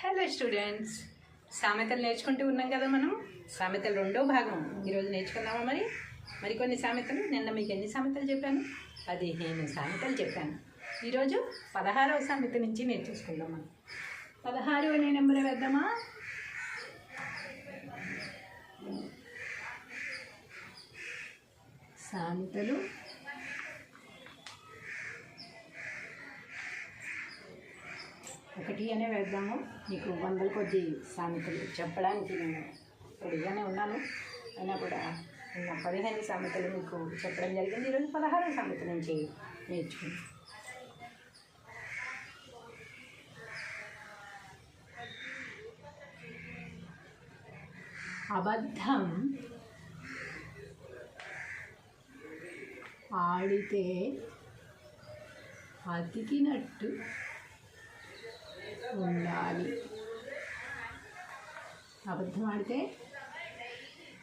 Hello students సామెతలు నేర్చుకుంటూ ఉన్నాం కదా మనం. సామెతలు రెండో భాగం. ఈరోజు నేర్చుకుందామా మరి? మరికొన్ని సామెతలు. నిన్న మీకు ఎన్ని సామెతలు చెప్పాను? పదిహేను సామెతలు చెప్పాను. ఈరోజు పదహారవ సామెత నుంచి నేర్చేసుకుందాం మనం పదహారు అనే నెంబర్ వేద్దామా? సామెతలు ఒకటి అనే వేద్దాము. మీకు వందల కొద్ది సామెతలు చెప్పడానికి నేను రెడీగానే ఉన్నాను. అయినా కూడా నిన్న పదిహేను సామెతలు మీకు చెప్పడం జరిగింది. ఈరోజు పదహారు సామెత నుంచి నేర్చుకున్నాను అబద్ధం ఆడితే అతికినట్టు ఉండాలి. అబద్ధం ఆడితే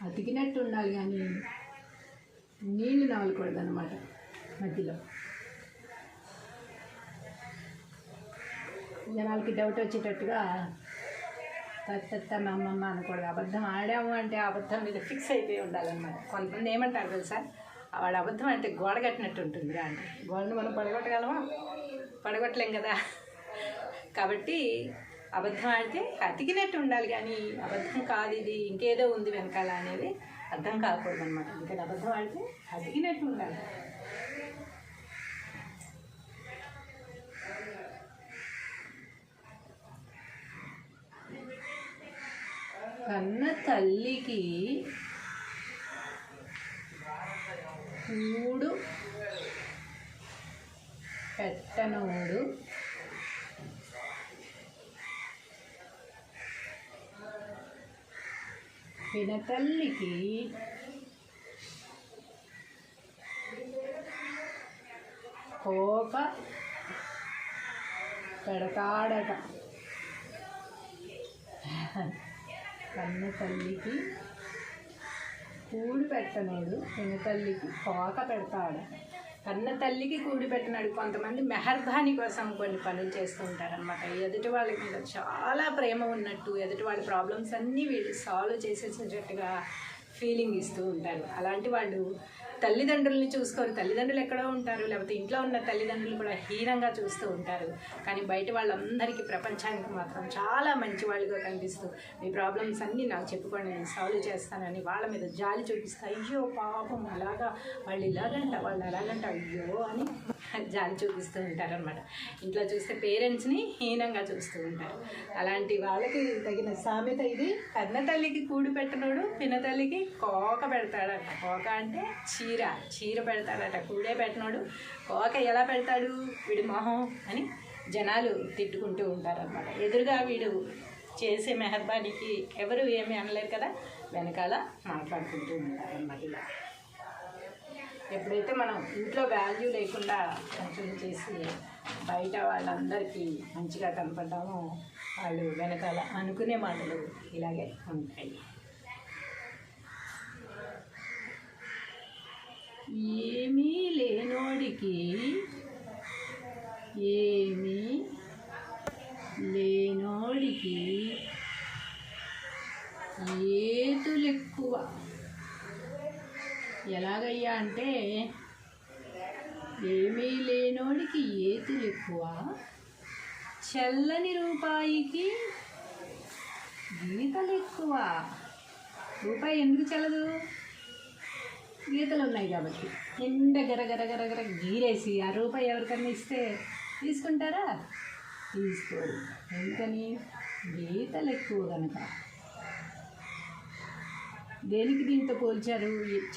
అతికినట్టు ఉండాలి కానీ నీళ్ళు నవలకూడదు అనమాట మధ్యలో. జనాలకి డౌట్ వచ్చేటట్టుగా తత్త మా అమ్మమ్మ అనకూడదు. అబద్ధం ఆడాము అంటే అబద్ధం మీద ఫిక్స్ అయిపోయి ఉండాలన్నమాట. కొంతమంది ఏమంటారు తెలుసా? వాడు అబద్ధం అంటే గోడ కట్టినట్టు ఉంటుంది అంటే. గోడను మనం పడగొట్టగలమా? పడగొట్టలేం కదా. కాబట్టి అబద్ధం ఆడితే అతికినట్టు ఉండాలి కానీ అబద్ధం కాదు ఇది ఇంకేదో ఉంది వెనకాల అనేది అర్థం కాకూడదు అనమాట అందుకని అబద్ధం ఆడితే అతికినట్టు ఉండాలి. కన్న తల్లికి కూడు పెట్టనోడు. పినతల్లికి కోక పెడతాడట. కన్న తల్లికి కూడి పెట్టనోడు పినతల్లికి కోక పెడతాడట కన్న తల్లికి కూడి పెట్టినాడు. కొంతమంది మెహర్ధాని కోసం కొన్ని పనులు చేస్తూ ఉంటారనమాట ఎదుటి వాళ్ళకి మీద చాలా ప్రేమ ఉన్నట్టు ఎదుటి వాళ్ళ ప్రాబ్లమ్స్ అన్నీ వీళ్ళు సాల్వ్ చేసేసేటట్టుగా ఫీలింగ్ ఇస్తూ ఉంటారు. అలాంటి వాళ్ళు తల్లిదండ్రుల్ని చూసుకొని తల్లిదండ్రులు ఎక్కడో ఉంటారు. లేకపోతే ఇంట్లో ఉన్న తల్లిదండ్రులు కూడా హీనంగా చూస్తూ ఉంటారు. కానీ బయట వాళ్ళందరికీ ప్రపంచానికి మాత్రం చాలా మంచి వాళ్ళుగా కనిపిస్తూ మీ ప్రాబ్లమ్స్ అన్నీ నాకు చెప్పుకోండి నేను సాల్వ్ చేస్తానని వాళ్ళ మీద జాలి చూపిస్తా అయ్యో పాపం అలాగా వాళ్ళు ఇలాగంట వాళ్ళు అలాగంట అయ్యో అని జాలి చూపిస్తూ ఉంటారనమాట ఇంట్లో చూస్తే పేరెంట్స్ని హీనంగా చూస్తూ ఉంటారు. అలాంటి వాళ్ళకి తగిన సామెత ఇది. కన్న తల్లికి కూడి పెట్టనోడు పినతల్లికి కోక పెడతాడట. కోక అంటే చీర. చీర పెడతాడట. కూడే పెట్టినాడు. కోక ఎలా పెడతాడు? వీడి మొహం అని జనాలు తిట్టుకుంటూ ఉంటారనమాట ఎదురుగా వీడు చేసే మెహర్బానికి ఎవరు ఏమీ అనలేరు కదా? వెనకాల మాట్లాడుకుంటూ ఉంటారనమాట ఇలా. ఎప్పుడైతే మనం ఇంట్లో వాల్యూ లేకుండా కొంచెం చేసి బయట వాళ్ళందరికీ మంచిగా కనపడ్డామో వాళ్ళు వెనకాల అనుకునే మాటలు ఇలాగే ఉంటాయి. ఏమీ లేనోడికి ఏమీ లేనోడికి ఏతులెక్కువ. ఎలాగయ్యా అంటే ఏమీ లేనోడికి ఏతులు ఎక్కువ చల్లని రూపాయికి గీతలు ఎక్కువ రూపాయి ఎందుకు చల్లదు? గీతలు ఉన్నాయి కాబట్టి నిండా గరగరగరగర గీరేసి ఆ రూపాయి ఎవరికన్నా ఇస్తే తీసుకుంటారా? తీసుకోరు. ఎందుకని గీతలు ఎక్కువ కనుక దేనికి దీంతో పోల్చారు?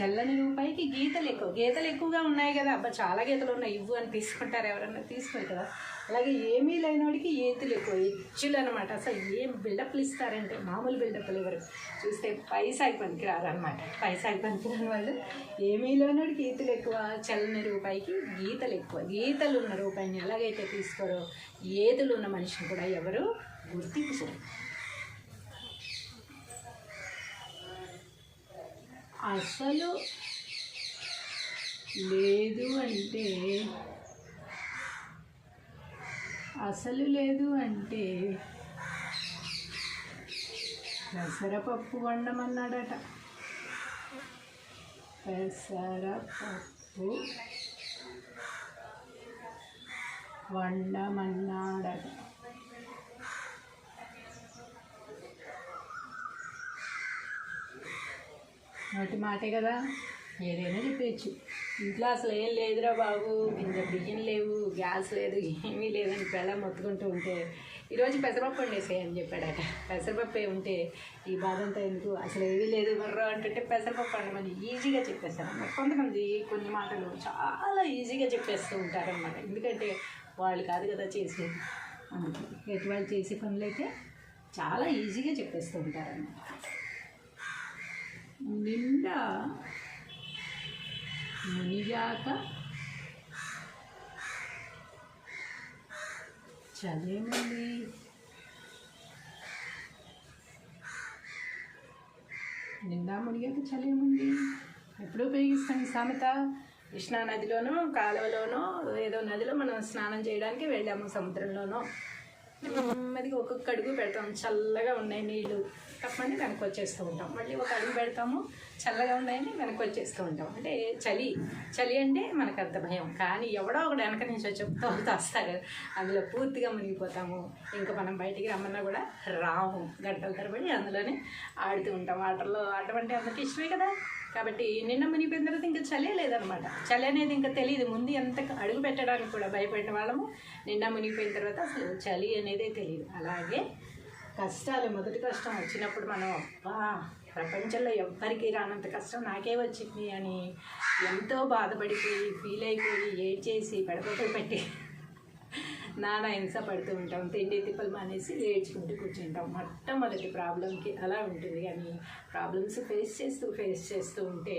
చల్లని రూపాయికి గీతలు ఎక్కువ. గీతలు ఎక్కువగా ఉన్నాయి కదా. అబ్బా చాలా గీతలు ఉన్నాయి. ఇవ్వు అని తీసుకుంటారు ఎవరన్నా. తీసుకోరు కదా. అలాగే ఏమీ లేనివాడికి ఏతులు ఎక్కువ ఎచ్చులు అనమాట అసలు ఏం బిల్డప్లు ఇస్తారంటే మామూలు బిల్డప్లు ఎవరు? చూస్తే పైసాకి పనికిరారు అనమాట పైసాకి పనికిరాని వాళ్ళు ఏమీ లేనివాడికి ఈతులు ఎక్కువ చల్లని రూపాయికి గీతలు ఎక్కువ. గీతలు ఉన్న రూపాయిని ఎలాగైతే తీసుకోరో ఏతులు ఉన్న మనిషిని కూడా ఎవరు గుర్తించరు. అసలు లేదు అంటే అసలు లేదు అంటే పెసరపప్పు వండమన్నాడట. పెసరపప్పు వండమన్నాడట. నోటి మాటే కదా? ఏదైనా చెప్పేయచ్చు. ఇంట్లో అసలు ఏం లేదురా బాబు గింజ బియ్యం లేవు గ్యాస్ లేదు ఏమీ లేదని పిల్ల మొత్తుకుంటూ ఉంటే ఈరోజు పెసరపప్పు వండేసేయని చెప్పాడట. పెసరపప్పు ఉంటే ఈ బాధ అంతా ఎందుకు? అసలు ఏమీ లేదు మర్ర అంటుంటే పెసరపప్పు వండమని ఈజీగా చెప్పేస్తారు కొంతమంది కొన్ని మాటలు చాలా ఈజీగా చెప్పేస్తూ ఉంటారన్నమాట. ఎందుకంటే వాళ్ళు కాదు కదా చేసేది. అందుకే ఎటు వాళ్ళు చేసే చాలా ఈజీగా చెప్పేస్తూ ఉంటారన్నమాట. నిండా మునిగాక చదేమండి నిండా మునిగాక చలేమండి ఎప్పుడు ఉపయోగిస్తాం ఈ సామెత. కృష్ణా నదిలోనో కాలువలోనో ఏదో నదిలో మనం స్నానం చేయడానికి వెళ్ళాము సముద్రంలోనో. నెమ్మదిగా ఒక్కొక్క అడుగు పెడతాం. చల్లగా ఉన్నాయి నీళ్ళు తప్పని వెనక్కి వచ్చేస్తూ ఉంటాం. మళ్ళీ ఒక అడుగు పెడతాము చల్లగా ఉన్నాయని వెనక్కి వచ్చేస్తూ ఉంటాం. అంటే చలి చలి అంటే మనకు అంత భయం. కానీ ఎవడో ఒకడు వెనక నుంచి చెప్తూ తోలుతూ వస్తాడు. అందులో పూర్తిగా మునిగిపోతాము. ఇంకా మనం బయటికి రమ్మన్నా కూడా రాము. గంటల తరబడి అందులోనే ఆడుతూ ఉంటాం. వాటర్లో ఆడటం అంటే అందరికీ ఇష్టమే కదా. కాబట్టి నిన్న మునిగిపోయిన తర్వాత ఇంకా చలే లేదనమాట. చలి అనేది ఇంకా తెలియదు ముందు ఎంత అడుగు పెట్టడానికి కూడా భయపడిన వాళ్ళము. నిన్న మునిగిపోయిన తర్వాత అసలు చలి అనేదే తెలియదు అలాగే కష్టాలు మొదటి కష్టం వచ్చినప్పుడు మనం అబ్బా ప్రపంచంలో ఎవ్వరికి రానంత కష్టం నాకే వచ్చింది అని ఎంతో బాధపడిపోయి ఫీల్ అయిపోయి ఏడ్చేసి పెడపలు పెట్టి నానా హింస పడుతూ ఉంటాం. తిండి తిప్పలు మానేసి ఏడ్చుకుంటూ కూర్చుంటాం. మొట్టమొదటి ప్రాబ్లంకి అలా ఉంటుంది. కానీ ప్రాబ్లమ్స్ ఫేస్ చేస్తూ ఫేస్ చేస్తూ ఉంటే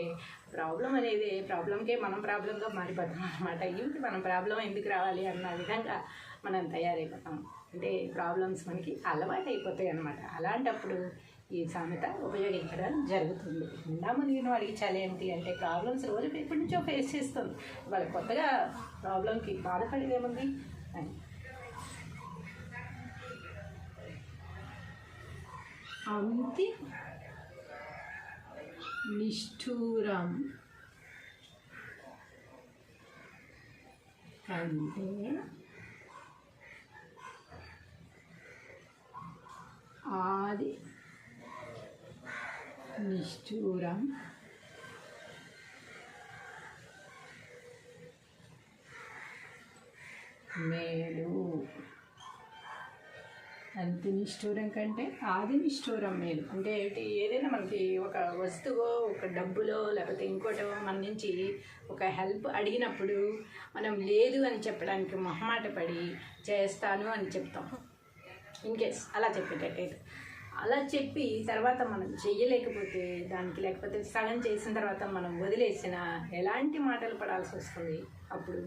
ప్రాబ్లం అనేది ప్రాబ్లంకే మనం ప్రాబ్లంగా మారిపోతాం అనమాట ఇంటి మనం ప్రాబ్లం ఎందుకు రావాలి అన్న విధంగా మనం తయారైపోతాం. అంటే ప్రాబ్లమ్స్ మనకి అలవాటు అయిపోతాయి అనమాట అలాంటప్పుడు ఈ సామెత ఉపయోగించడం జరుగుతుంది. నిండా మునిగిన వాడికి చలి ఏంటి అంటే ప్రాబ్లమ్స్ రోజు ఎప్పటి నుంచో ఫేస్ చేస్తుంది వాళ్ళు కొత్తగా ప్రాబ్లంకి బాధపడేది ఏముంది అని. అంతి నిష్ఠూరం. కంటే ఆది. నిష్ఠూరం. మేలు. అంతి నిష్ఠూరం కంటే ఆది నిష్ఠూరం మేలు. అంటే ఏంటి? ఏదైనా మనకి ఒక వస్తువు ఒక డబ్బులో లేకపోతే ఇంకోటో మన నుంచి ఒక హెల్ప్ అడిగినప్పుడు మనం లేదు అని చెప్పడానికి మొహమాట పడి చేస్తాను అని చెప్తాం. ఇన్ కేస్ అలా చెప్పేటట్టయితే. అలా చెప్పి తర్వాత మనం చెయ్యలేకపోతే దానికి లేకపోతే సగం చేసిన తర్వాత మనం వదిలేసిన ఎలాంటి మాటలు పడాల్సి వస్తుంది? అప్పుడు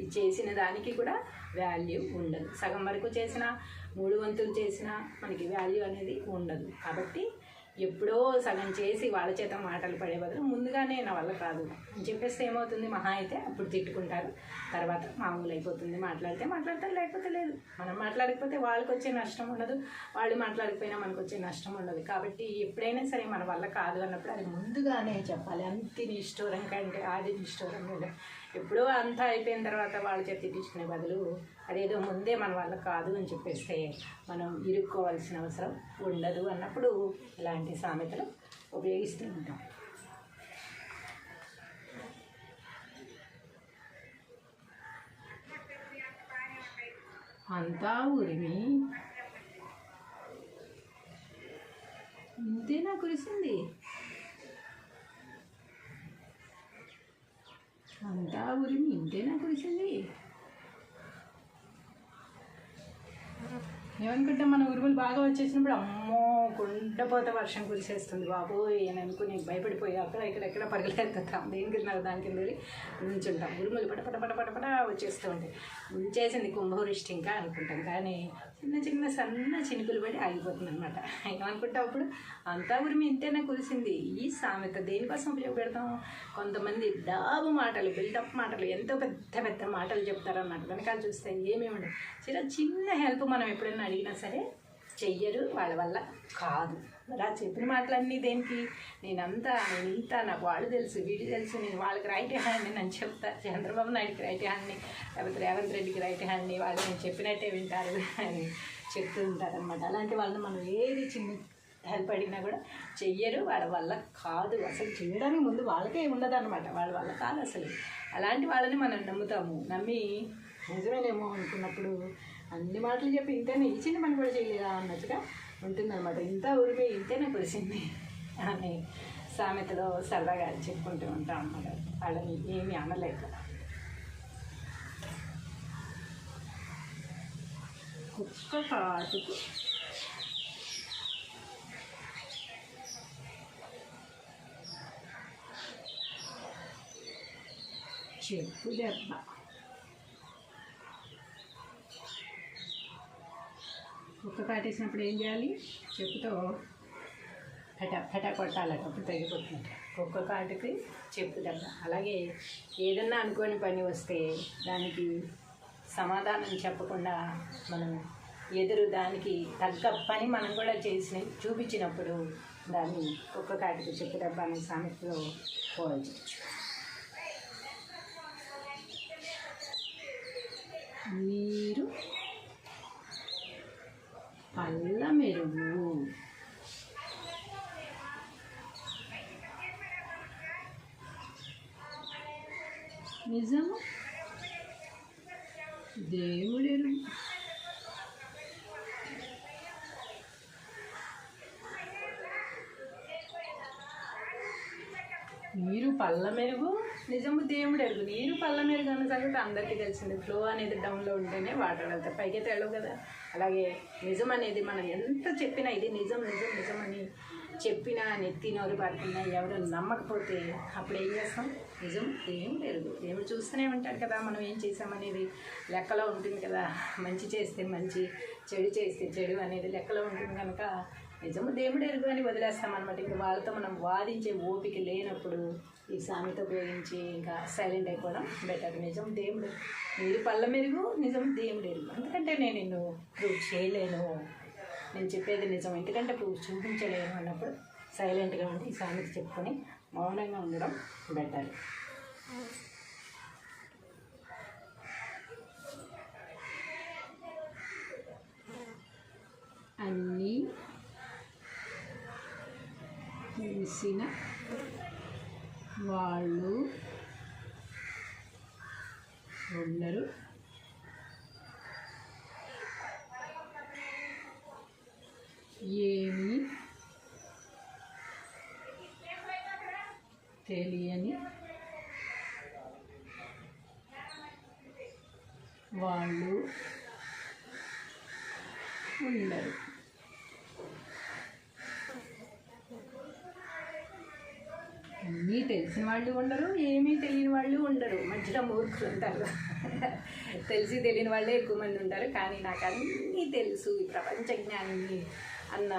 ఈ చేసిన దానికి కూడా వాల్యూ ఉండదు. సగం వరకు చేసిన మూడు వంతులు చేసినా మనకి వాల్యూ అనేది ఉండదు. కాబట్టి ఎప్పుడో సగం చేసి వాళ్ళ చేత మాటలు పడే బదులు ముందుగానే నా వల్ల కాదు అని చెప్పేస్తే ఏమవుతుంది? మహా అయితే అప్పుడు తిట్టుకుంటారు. తర్వాత మామూలు అయిపోతుంది మాట్లాడితే మాట్లాడతారు లేకపోతే లేదు. మనం మాట్లాడకపోతే వాళ్ళకి వచ్చే నష్టం ఉండదు. వాళ్ళు మాట్లాడకపోయినా మనకు వచ్చే నష్టం ఉండదు. కాబట్టి ఎప్పుడైనా సరే మన వల్ల కాదు అన్నప్పుడు అది ముందుగానే చెప్పాలి. అంతి నిష్ఠూరం కంటే ఆది నిష్ఠూరం మీద ఎప్పుడో అంతా అయిపోయిన తర్వాత వాళ్ళ చేతి తిట్టించుకునే బదులు అదేదో ముందే మన వల్ల కాదు అని చెప్పేస్తే మనం ఇరుక్కోవాల్సిన అవసరం ఉండదు అన్నప్పుడు ఇలాంటి సామెతలు ఉపయోగిస్తూ ఉంటాం. అంతా ఉరిమి. ఇంతేనా కురిసింది అంతా ఉరిమి ఇంతేనా కురిసింది ఏమనుకుంటాం మన ఉరుములు బాగా వచ్చేసినప్పుడు అమ్మో కొండపోత వర్షం కురిసేస్తుంది బాబోయ్ అని అనుకుని భయపడిపోయి అక్కడ ఇక్కడ ఎక్కడ పగలేస్తాం దేనికి నాకు దాని కింద నుంచుంటాం ఉరుములు పట పట పట పట పట వచ్చేస్తూ ఉంటాయి. ఉంచేసింది కుంభవృష్టి ఇంకా అనుకుంటాం. కానీ చిన్న చిన్న సన్న చినుకులు పడి ఆగిపోతుంది అనమాట ఏమనుకుంటే అప్పుడు అంతా ఉరిమి ఇంతేనా కురిసింది? ఈ సామెత దేనికోసం ఉపయోగపెడతాం? కొంతమంది డాబు మాటలు బిల్డప్ మాటలు ఎంతో పెద్ద పెద్ద మాటలు చెప్తారన్నమాట. వెనకాల చూస్తే ఏమేమి ఉండదు. చిన్న చిన్న హెల్ప్ మనం ఎప్పుడైనా అడిగినా సరే చెయ్యరు వాళ్ళ వల్ల కాదు. అలా చెప్పిన మాటలన్నీ దేనికి నేనంతా నేను ఇంత నాకు వాళ్ళు తెలుసు వీడు తెలుసు నేను వాళ్ళకి రైట్ హ్యాండ్ నేను చెప్తా. చంద్రబాబు నాయుడుకి రైట్ హ్యాండ్ని లేకపోతే రేవంత్ రెడ్డికి రైట్ హ్యాండ్ని వాళ్ళు నేను చెప్పినట్టే వింటారు అని చెప్తూ ఉంటారనమాట అలాంటి వాళ్ళని మనం ఏది చిన్న హెల్ప్ అడిగినా కూడా చెయ్యరు వాళ్ళ వల్ల కాదు. అసలు చేయడానికి ముందు వాళ్ళకే ఉండదు అనమాట వాళ్ళ వల్ల కాదు అసలు. అలాంటి వాళ్ళని మనం నమ్ముతాము. నమ్మి నిజమేనేమో అనుకున్నప్పుడు అన్ని మాటలు చెప్పి ఇంతనే ఈ చిన్న పని కూడా చేయలేదా అన్నట్టుగా ఉంటుందన్నమాట. ఇంత ఉరిమి ఇంతేనే కురిసింది అని సామెతలో సరదాగా చెప్పుకుంటూ ఉంటాం అన్నమాట. వాళ్ళని ఏమీ అనలేక. కుక్క పాటుకు చెప్పు దెబ్బ. కుక్క కాటేసినప్పుడు ఏం చేయాలి? చెప్పుతో ఫట ఫట కొట్టాలట అప్పుడు తగ్గిపోతుంది కుక్క కాటుకి చెప్పు దెబ్బ అలాగే ఏదన్నా అనుకోని పని వస్తే దానికి సమాధానం చెప్పకుండా మనం ఎదురు దానికి తగ్గ పని మనం కూడా చేసిన చూపించినప్పుడు దాన్ని కుక్క కాటికి చెప్పు దెబ్బ అనే సామెతలో పోవచ్చు మీరు పళ్ళ మెరుగు. నిజము? దేవుడెరు మీరు పళ్ళ మెరుగు? నిజము దేవుడు ఎరుగు నేను పళ్ళ మెరుగు అన్న సంగతి అందరికీ తెలిసింది. ఫ్లో అనేది డౌన్లో ఉంటేనే వాటర్ వెళ్తాయి. పైకి తెలవు కదా. అలాగే నిజం అనేది మనం ఎంత చెప్పినా ఇది నిజం నిజం నిజం అని చెప్పినా నెత్తినోరు పడుతున్నా ఎవరు నమ్మకపోతే అప్పుడు ఏం చేస్తాం? నిజం ఏం లేదు దేవుడు చూస్తూనే ఉంటాడు కదా మనం ఏం చేసామనేది లెక్కలో ఉంటుంది కదా. మంచి చేస్తే మంచి చెడు చేస్తే చెడు అనేది లెక్కలో ఉంటుంది కనుక నిజము దేవుడు ఎరుగు అని వదిలేస్తాం అనమాట ఇంకా వాళ్ళతో మనం వాదించే ఓపిక లేనప్పుడు ఈ సామెత ఉపయోగించి ఇంకా సైలెంట్ అయిపోవడం బెటర్ నిజం దేవుడు మీరు పళ్ళ మెరుగు నిజం దేవుడు ఎరుగు. ఎందుకంటే నేను నిన్ను ప్రూవ్ చేయలేను. నేను చెప్పేది నిజం. ఎందుకంటే ప్రూవ్ చూపించలేను అన్నప్పుడు సైలెంట్గా ఉండి ఈ సామెత చెప్పుకొని మౌనంగా ఉండడం బెటర్ అన్నీ తెలిసిన వాళ్ళు ఉండరు ఏమి తెలియని వాళ్ళు ఉండరు. అన్నీ తెలిసిన వాళ్ళు ఉండరు ఏమీ తెలియని వాళ్ళు ఉండరు. మధ్యలో మూర్ఖులు ఉంటారు. తెలిసి తెలియని వాళ్ళే ఎక్కువ మంది ఉంటారు. కానీ నాకు అన్నీ తెలుసు ఈ ప్రపంచ జ్ఞానిని అన్న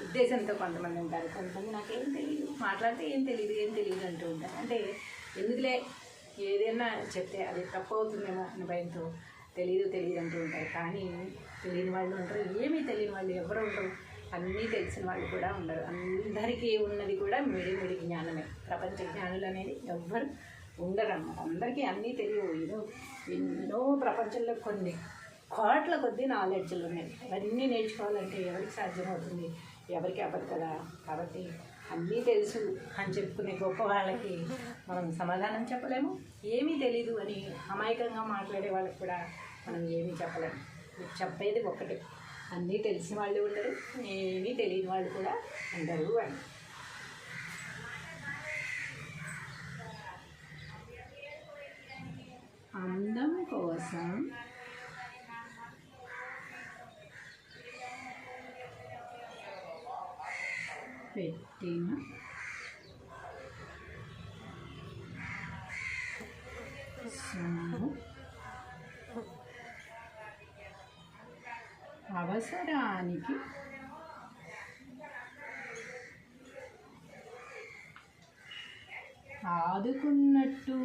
ఉద్దేశంతో కొంతమంది ఉంటారు. కొంతమంది నాకేం తెలియదు మాట్లాడితే ఏం తెలియదు ఏం తెలియదు అంటూ ఉంటారు. అంటే ఎందుకులే? ఏదైనా చెప్తే అది తప్పు అవుతుందేమో అన్న భయంతో తెలియదు తెలియదు అంటూ ఉంటారు. కానీ తెలియని వాళ్ళు ఉంటారు. ఏమీ తెలియని వాళ్ళు ఎవరు ఉండరు. అన్నీ తెలిసిన వాళ్ళు కూడా ఉండరు. అందరికీ ఉన్నది కూడా మిడి మిడి జ్ఞానమే. ప్రపంచ జ్ఞానులు అనేది ఎవ్వరు ఉండరు అన్నమాట అందరికీ అన్నీ తెలియవు. ఏదో ఎన్నో ప్రపంచంలో కొన్ని కోట్ల కొద్దీ నాలెడ్జ్లు ఉన్నాయి. అవన్నీ నేర్చుకోవాలంటే ఎవరికి సాధ్యమవుతుంది? ఎవరికి అవ్వదు కదా? కాబట్టి అన్నీ తెలుసు అని చెప్పుకునే గొప్ప వాళ్ళకి మనం సమాధానం చెప్పలేము. ఏమీ తెలీదు అని అమాయకంగా మాట్లాడే వాళ్ళకి కూడా మనం ఏమీ చెప్పలేము. చెప్పేది ఒక్కటే. అన్నీ తెలిసిన వాళ్ళు ఉండరు ఏమీ తెలియని వాళ్ళు కూడా ఉండరు అని. అందం కోసం పెట్టిన దానికి ఆదుకున్నట్టు.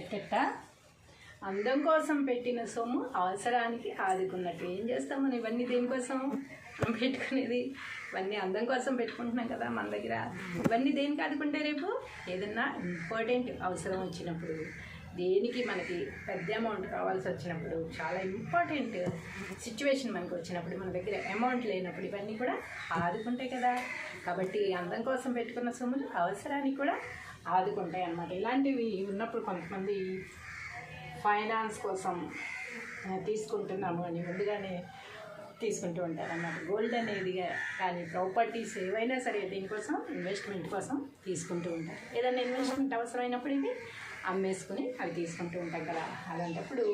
ఎట్ట అందం కోసం పెట్టిన సొమ్ము అవసరానికి ఆదుకున్నట్టు. ఏం చేస్తాము? ఇవన్నీ దేనికోసం? మనం పెట్టుకునేది ఇవన్నీ అందం కోసం పెట్టుకుంటున్నాం కదా మన దగ్గర. ఇవన్నీ దేనికి ఆదుకుంటే రేపు? ఏదన్నా ఇంపార్టెంట్ అవసరం వచ్చినప్పుడు దేనికి మనకి పెద్ద అమౌంట్ కావాల్సి వచ్చినప్పుడు చాలా ఇంపార్టెంట్ సిచ్యువేషన్ మనకు వచ్చినప్పుడు మన దగ్గర అమౌంట్ లేనప్పుడు ఇవన్నీ కూడా ఆదుకుంటాయి కదా. కాబట్టి అందం కోసం పెట్టుకున్న సొమ్ములు అవసరానికి కూడా ఆదుకుంటాయి అన్నమాట. ఇలాంటివి ఉన్నప్పుడు కొంతమంది ఫైనాన్స్ కోసం తీసుకుంటున్నాము అని ముందుగానే తీసుకుంటూ ఉంటారు అన్నమాట గోల్డ్ అనేది కానీ ప్రాపర్టీస్ ఏవైనా సరే దీనికోసం ఇన్వెస్ట్మెంట్ కోసం తీసుకుంటూ ఉంటారు. ఏదైనా ఇన్వెస్ట్మెంట్ అవసరమైనప్పుడు ఇది అమ్మేసుకుని అవి తీసుకుంటూ ఉంటాం కదా. అలాంటప్పుడు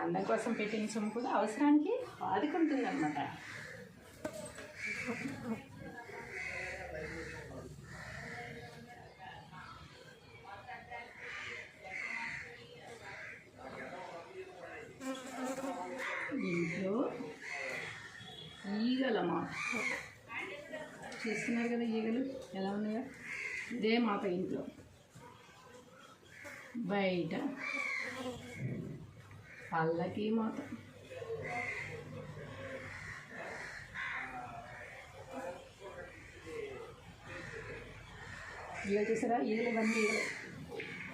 అందం కోసం పెట్టిన సొమ్ము కూడా అవసరానికి ఆదుకుంటుంది అనమాట ఇంట్లో ఈగలమా చూస్తున్నారు కదా ఈగలు ఎలా ఉన్నాయో ఇదే మా ఇంట్లో బయట పళ్ళకి మాత ఇలా చూసారా? ఈగలు ఇవన్నీ ఈగలు.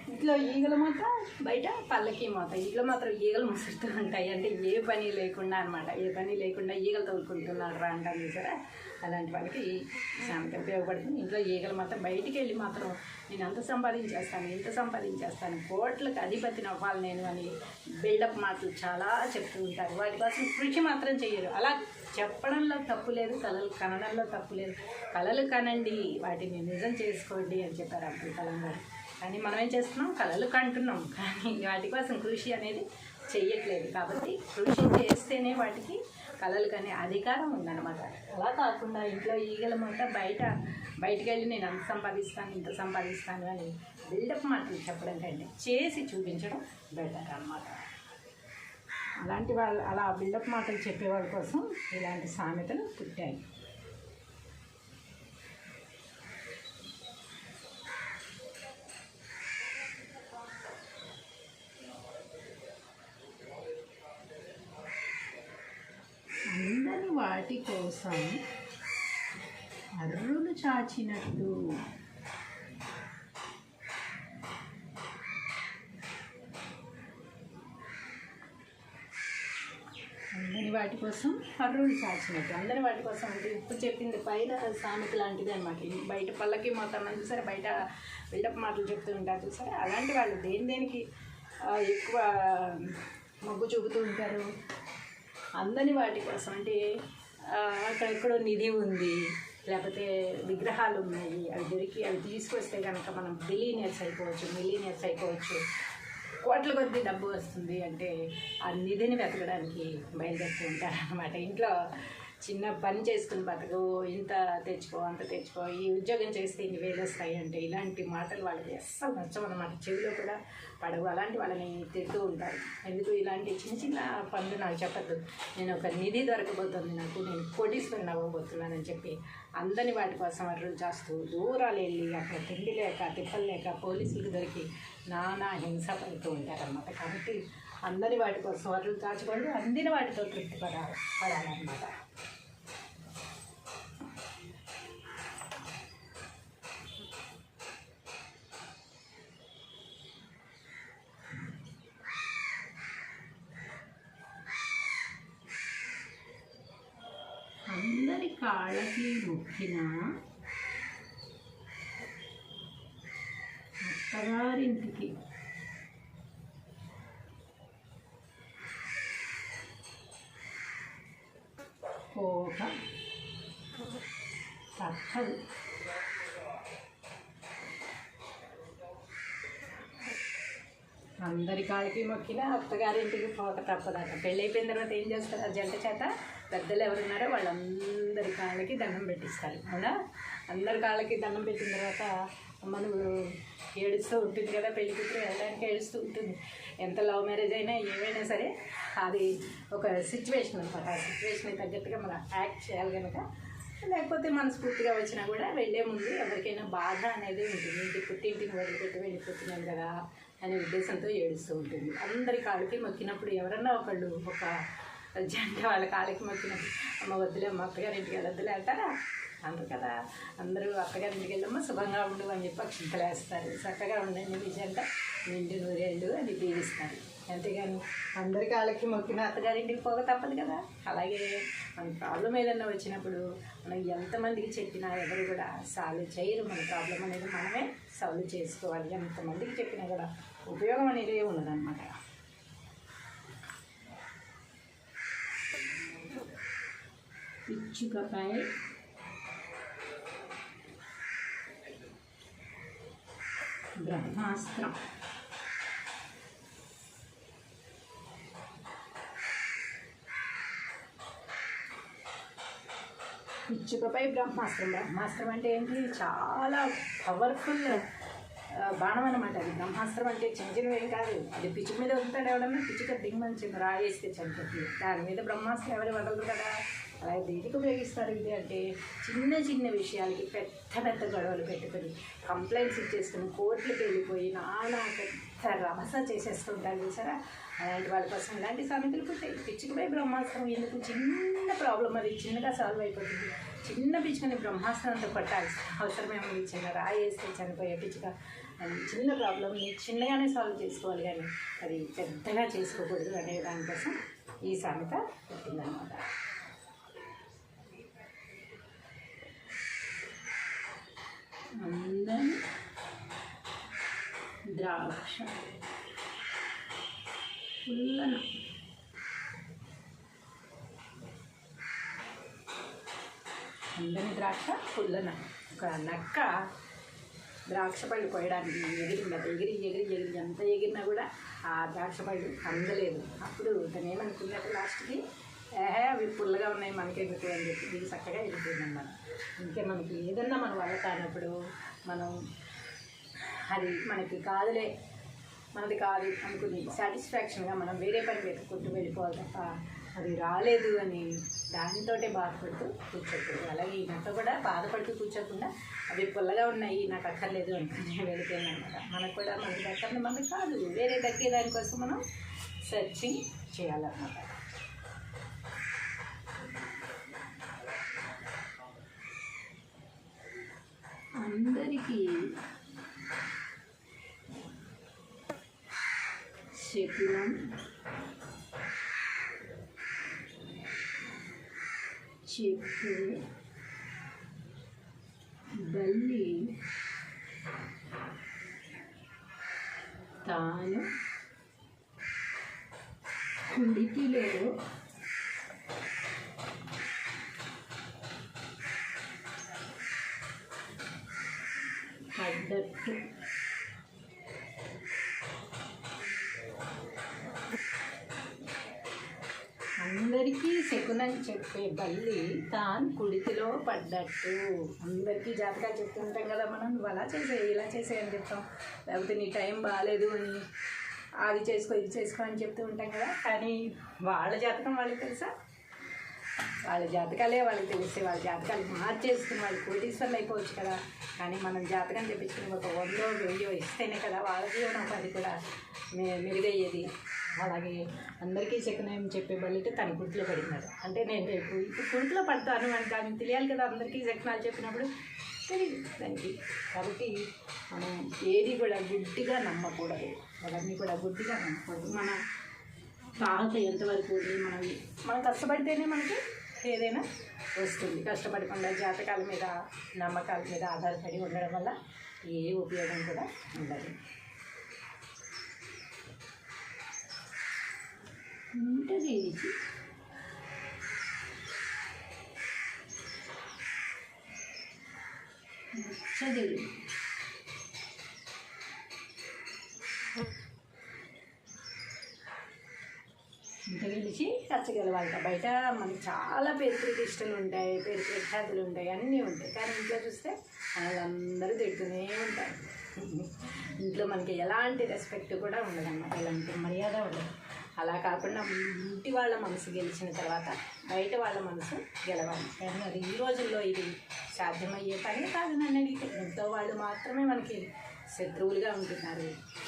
ఇంట్లో ఈగలు మాత్రం బయట పల్లకి మాత ఈగలు మాత్రం ఈగలు ముసురుతూ ఉంటాయి. అంటే ఏ పని లేకుండా అనమాట ఏ పని లేకుండా ఈగలు తోలుకుంటున్నాడు రా అంటాం చూసారా? అలాంటి వాళ్ళకి ఈ సామెత ఉపయోగపడుతుంది. ఇంట్లో ఈగలు మాత్రం బయటికి వెళ్ళి మాత్రం నేను అంత సంపాదించేస్తాను ఇంత సంపాదించేస్తాను కోట్లకు అధిపతిని అవ్వాలి నేను అని బిల్డప్ మాటలు చాలా చెప్తూ ఉంటారు. వాటి కోసం కృషి మాత్రం చేయరు. అలా చెప్పడంలో తప్పు లేదు కళలు కనడంలో తప్పు లేదు. కళలు కనండి వాటిని నిజం చేసుకోండి అని చెప్పారు అబ్దుల్ కలాం గారు. కానీ మనం ఏం చేస్తున్నాం? కళలు కంటున్నాం. కానీ వాటి కోసం కృషి అనేది చెయ్యట్లేదు. కాబట్టి కృషి చేస్తేనే వాటికి కళలు కానీ అధికారం ఉందన్నమాట. అలా కాకుండా ఇంట్లో ఈగల మాట బయట బయటికి వెళ్ళి నేను అంత సంపాదిస్తాను ఇంత సంపాదిస్తాను అని బిల్డప్ మాటలు చెప్పడం కంటే చేసి చూపించడం బెటర్ అన్నమాట. అలాంటి వాళ్ళు అలా బిల్డప్ మాటలు చెప్పేవాళ్ళ కోసం ఇలాంటి సామెతలు పుట్టాయి అందరి వాటి కోసం అర్రులు చాచినట్టు. అందరి వాటి కోసం అర్రులు చాచినట్టు. అందరి వాటి కోసం అంటే ఇప్పుడు చెప్పింది పైన సామెత లాంటిది అనమాట బయట పళ్ళకి మొత్తం చూసారా? బయట బిల్డప్ మాటలు చెప్తూ ఉంటారు చూసారా? అలాంటి వాళ్ళు దేని దేనికి ఎక్కువ మొగ్గు చూపుతూ ఉంటారు? అందని వాటి కోసం అంటే అక్కడ ఎక్కడో నిధి ఉంది. లేకపోతే విగ్రహాలు ఉన్నాయి. అవి దొరికి అవి తీసుకొస్తే కనుక మనం బిలీనియర్స్ అయిపోవచ్చు మిలీనియర్స్ అయిపోవచ్చు. కోట్ల కొద్ది డబ్బు వస్తుంది అంటే ఆ నిధిని వెతకడానికి బయలుదేరుతూ ఉంటారు అనమాట ఇంట్లో చిన్న పని చేసుకుని బతకు ఇంత తెచ్చుకో అంత తెచ్చుకో ఈ ఉద్యోగం చేస్తే ఇన్ని వేలు వస్తాయి అంటే ఇలాంటి మాటలు వాళ్ళకి అస్సలు నచ్చమన్నమాట చెవిలో కూడా పడవు. అలాంటి వాళ్ళని తిడుతూ ఉంటారు. ఎందుకు? ఇలాంటి చిన్న చిన్న పనులు నాకు చెప్పద్దు. నేను ఒక నిధి దొరకబోతుంది నాకు. నేను కోటీశ్వరిని అవ్వబోతున్నానని చెప్పి అందని వాటి కోసం అర్రులు చేస్తూ దూరాలు వెళ్ళి అక్కడ తిండి లేక తిప్పలు లేక పోలీసులకు దొరికి నానా హింస పడుతూ ఉంటారన్నమాట. కాబట్టి అందని వాటి కోసం అర్రులు దాచుకోండి అందిన వాటితో తృప్తి పడాలి పడాలన్నమాట అందరి కాళ్ళకి మొక్కిన అత్తగారింటికి. పోక తప్పదు. అందరి కాళ్ళకి మొక్కిన అత్తగారింటికి పోక తప్పదట. పెళ్ళి అయిపోయిన తర్వాత ఏం చేస్తారు? జంట చేత? పెద్దలు ఎవరున్నారో వాళ్ళందరి కాళ్ళకి దండం పెట్టిస్తారు అవునా? అందరి కాళ్ళకి దండం పెట్టిన తర్వాత మనం ఏడుస్తూ ఉంటుంది కదా పెళ్ళి కూతురు వెళ్ళడానికి ఏడుస్తూ ఉంటుంది. ఎంత లవ్ మ్యారేజ్ అయినా ఏమైనా సరే అది ఒక సిచ్యువేషన్ అనమాట ఆ సిచ్యువేషన్కి తగ్గట్టుగా మనం యాక్ట్ చేయాలి కనుక లేకపోతే మనస్ఫూర్తిగా వచ్చినా కూడా వెళ్ళే ముందు ఎవరికైనా బాధ అనేది ఉంటుంది. ఇంటి పుట్టింటిని వదిలిపెట్టి వెళ్ళిపోతున్నాను కదా అనే ఉద్దేశంతో ఏడుస్తూ ఉంటుంది. అందరి కాళ్ళకి మొక్కినప్పుడు ఎవరన్నా ఒకళ్ళు ఒక జంట వాళ్ళ కాళ్ళకి మొక్కినప్పుడు అమ్మ వద్దులే అమ్మ అత్తగారి ఇంటికి వెళ్ళొద్దులే అంటారా? అందరు కదా. అందరూ అత్తగారి ఇంటికి వెళ్ళమ్మా శుభంగా ఉండు అని చెప్పి అక్షింతలు చక్కగా ఉండండి మీ జంట నిండు నూరేళ్ళు అని దీవిస్తారు. అంతేగాని అందరి కాళ్ళకి మొక్కిన అత్తగారింటికి పోక తప్పదు కదా. అలాగే మన ప్రాబ్లం ఏదన్నా వచ్చినప్పుడు మనం ఎంతమందికి చెప్పినా ఎవరు కూడా సాల్వ్ చేయరు. మన ప్రాబ్లం అనేది మనమే సాల్వ్ చేసుకోవాలి. ఎంతమందికి చెప్పినా కూడా ఉపయోగం అనేది ఉండదన్నమాట. పిచ్చుకపై బ్రహ్మాస్త్రం. పిచ్చుకపై బ్రహ్మాస్త్రం. బ్రహ్మాస్త్రం అంటే ఏంటి? చాలా పవర్ఫుల్ బాణం అనమాట అది. బ్రహ్మాస్త్రం అంటే చిన్న ఏం కాదు. అది పిచ్చుక మీద వదులుతాడు ఎవడన్నా? పిచ్చుక దిగుమంచి రాయేస్తే చనిపోతుంది దాని మీద బ్రహ్మాస్త్రం ఎవరు వదలరు కదా? అలాగే దేనికి ఉపయోగిస్తారు ఇది అంటే చిన్న చిన్న విషయాలకి పెద్ద పెద్ద గొడవలు పెట్టుకొని కంప్లైంట్స్ ఇచ్చేసుకుని కోర్టులకు వెళ్ళిపోయి నానా పెద్ద రమస చేసేస్తుంటారు చూసారా? అలాంటి వాళ్ళ కోసం ఇలాంటి సామెతలు పుట్టాయి పిచ్చుకపై బ్రహ్మాస్త్రం ఎందుకు చిన్న ప్రాబ్లం అది చిన్నగా సాల్వ్ అయిపోతుంది. చిన్న పిచ్చుకని బ్రహ్మాస్త్రంతో కొట్టాల్సిన అవసరం ఏముంది చిన్న రాయి వేస్తే చనిపోయే పిచ్చుక. అది చిన్న ప్రాబ్లమ్ని చిన్నగానే సాల్వ్ చేసుకోవాలి కానీ అది పెద్దగా చేసుకోకూడదు అనే దానికోసం ఈ సామెత పుట్టిందనమాట అందని ద్రాక్ష. పుల్లన. అందని ద్రాక్ష పుల్లన. ఒక నక్క ద్రాక్ష పళ్ళు కోయడానికి ఎగిరింది? అది ఎగిరి ఎగిరి ఎగిరి. ఎంత ఎగిరినా కూడా ఆ ద్రాక్ష పళ్ళు అందలేదు. అప్పుడు దాని ఏమనుకున్నట్టు లాస్ట్కి? ఏహే అవి పుల్లగా ఉన్నాయి మనకెందుకు అని చెప్పి దిగి చక్కగా వెళ్ళిపోయింది అన్నమాట. ఇంకే మనకి ఏదన్నా మనం వల్ల కానప్పుడు మనం అది మనకి కాదులే మనది కాదు అనుకుని సాటిస్ఫాక్షన్గా మనం వేరే పని వెతుక్కుంటూ వెళ్ళిపోవాలి తప్ప అది రాలేదు అని దానితోటే బాధపడుతూ కూర్చోకూడదు. అలాగే ఈ నక్క కూడా బాధపడుతూ కూర్చోకుండా అవి పుల్లగా ఉన్నాయి నాకు అక్కర్లేదు అనుకుని వెళ్ళిపోయింది అనమాట మనకు కూడా మనకి అక్కర్ని మనకి కాదు వేరే దక్కే దానికోసం మనం సెర్చింగ్ చేయాలన్నమాట అందరికీ శకునం చెప్పు బల్లి తాను కుడికిలో పడ్డట్టు అందరికీ అని చెప్పే బల్లి తాను కుడితిలో పడ్డట్టు. అందరికీ జాతకాలు చెప్తుంటాం కదా మనం. నువ్వు అలా చేసే ఇలా చేసే అని చెప్తాం. లేకపోతే నీ టైం బాగాలేదు అని అది చేసుకో ఇది చేసుకో అని చెప్తూ ఉంటాం కదా. కానీ వాళ్ళ జాతకం వాళ్ళకి తెలుసా? వాళ్ళ జాతకాలే వాళ్ళకి తెలిస్తే వాళ్ళ జాతకాలు మార్చేసుకుని వాళ్ళు కోటీశ్వర్లు అయిపోవచ్చు కదా. కానీ మనం జాతకం తెప్పించుకుని ఒక వందో వెయ్యో ఇస్తేనే కదా వాళ్ళ జీవనోపాధి కూడా మె- మెరుగయ్యేది. అలాగే అందరికీ శకునం చెప్పే బలిట తన గుర్తులో పడినారు అంటే నేను రేపు ఇప్పుడు గుర్తులో పడతాను అంటే ఆమె తెలియాలి కదా అందరికీ శకునాలు చెప్పినప్పుడు. తెలియదు దానికి. కాబట్టి మనం ఏది కూడా గుడ్డిగా నమ్మకూడదు. అవన్నీ కూడా గుడ్డిగా నమ్మకూడదు. మన తాహత ఎంతవరకు మనం మనం కష్టపడితేనే మనకి ఏదైనా వస్తుంది. కష్టపడకుండా జాతకాల మీద నమ్మకాల మీద ఆధారపడి ఉండడం వల్ల ఏ ఉపయోగం కూడా ఉండదు. ఉంటుంది దీనికి చదివి. ఇంత గెలిచి కచ్చగలవాలట బయట మనకి చాలా పేరు ప్రతిష్టలు ఉంటాయి పేరు ప్రఖ్యాతులు ఉంటాయి అన్నీ ఉంటాయి. కానీ ఇంట్లో చూస్తే వాళ్ళందరూ తిడుతూనే ఉంటారు. ఇంట్లో మనకి ఎలాంటి రెస్పెక్ట్ కూడా ఉండదన్నమాట. ఎలాంటి మర్యాద ఉండదు. అలా కాకుండా ఇంటి వాళ్ళ మనసు గెలిచిన తర్వాత బయట వాళ్ళ మనసు గెలవాలి. కానీ అది ఈ రోజుల్లో ఇది సాధ్యమయ్యే పని కాదు నన్ను అడిగితే. ఎంతో వాళ్ళు మాత్రమే మనకి శత్రువులుగా ఉంటున్నారు.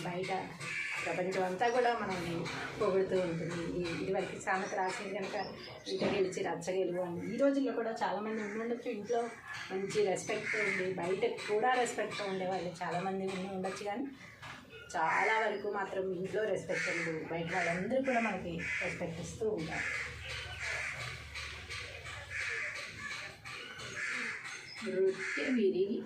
బయట ప్రపంచం అంతా కూడా మనల్ని పొగుడుతూ ఉంటుంది. ఈ- ఇదివరకు సామెత రాసింది కనుక ఇట గెలిచి రచ్చ గెలువు అని. ఈ రోజుల్లో కూడా చాలామంది ఉండి ఉండొచ్చు. ఇంట్లో మంచి రెస్పెక్ట్ ఉంది బయట కూడా రెస్పెక్ట్ ఉండేవాళ్ళు చాలామంది ఉండి ఉండొచ్చు. కానీ చాలా వరకు మాత్రం ఇంట్లో రెస్పెక్ట్ ఉండదు. బయట వాళ్ళందరూ కూడా మనకి రెస్పెక్ట్ ఇస్తూ ఉంటారు. నృత్య విరిగి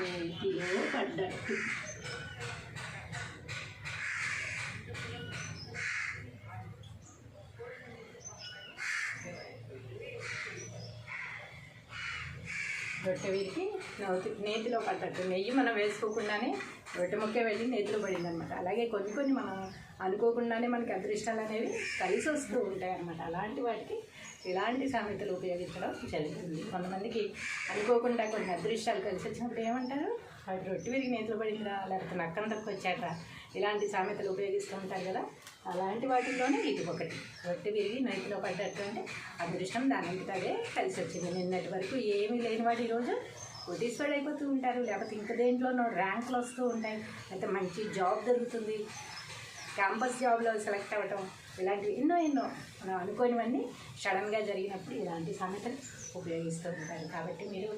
నేతిలో పడ్డట్టు. రొట్టె విరిగి నేతిలో పడ్డట్టు నెయ్యి మనం వేసుకోకుండానే రొట్టె ముక్క వెళ్ళి నేతిలో పడింది అనమాట అలాగే కొన్ని కొన్ని మనం అనుకోకుండానే మనకి అదృష్టాలు అనేవి కలిసి వస్తూ ఉంటాయి అన్నమాట అలాంటి వాటికి ఇలాంటి సామెతలు ఉపయోగించడం జరుగుతుంది. కొంతమందికి అనుకోకుండా కొన్ని అదృష్టాలు కలిసి వచ్చినప్పుడు ఏమంటారు? వాటి రొట్టె విరిగి నేతిలో పడిందిరా లేకపోతే నక్కంతకు వచ్చాక ఇలాంటి సామెతలు ఉపయోగిస్తూ ఉంటారు కదా అలాంటి వాటిల్లోనే ఇది ఒకటి. రొట్టె విరిగి నైతిలో పడ్డట్టు అంటే అదృష్టం దానంతట అదే కలిసి వచ్చింది. నిన్నటి వరకు ఏమీ లేని వాడు ఈరోజు కోటీశ్వరుడు అయిపోతూ ఉంటారు లేకపోతే ఇంక దేంట్లోనో ర్యాంకులు వస్తూ ఉంటాయి. అయితే మంచి జాబ్ దొరుకుతుంది. క్యాంపస్ జాబ్లో సెలెక్ట్ అవ్వటం ఇలాంటివి ఎన్నో ఎన్నో మనం అనుకోనివన్నీ సడన్గా జరిగినప్పుడు ఇలాంటి సామెతలు ఉపయోగిస్తూ ఉంటారు కాబట్టి మీరు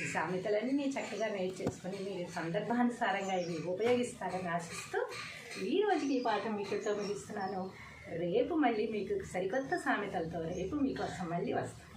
ఈ సామెతలన్నీ చక్కగా నేర్చేసుకొని మీరు సందర్భానుసారంగా ఇవి ఉపయోగిస్తారని ఆశిస్తూ ఈ రోజుకి ఈ పాఠం మీకుతో ముగిస్తున్నాను. రేపు మళ్ళీ మీకు సరికొత్త సామెతలతో రేపు మీకోసం మళ్ళీ వస్తాను.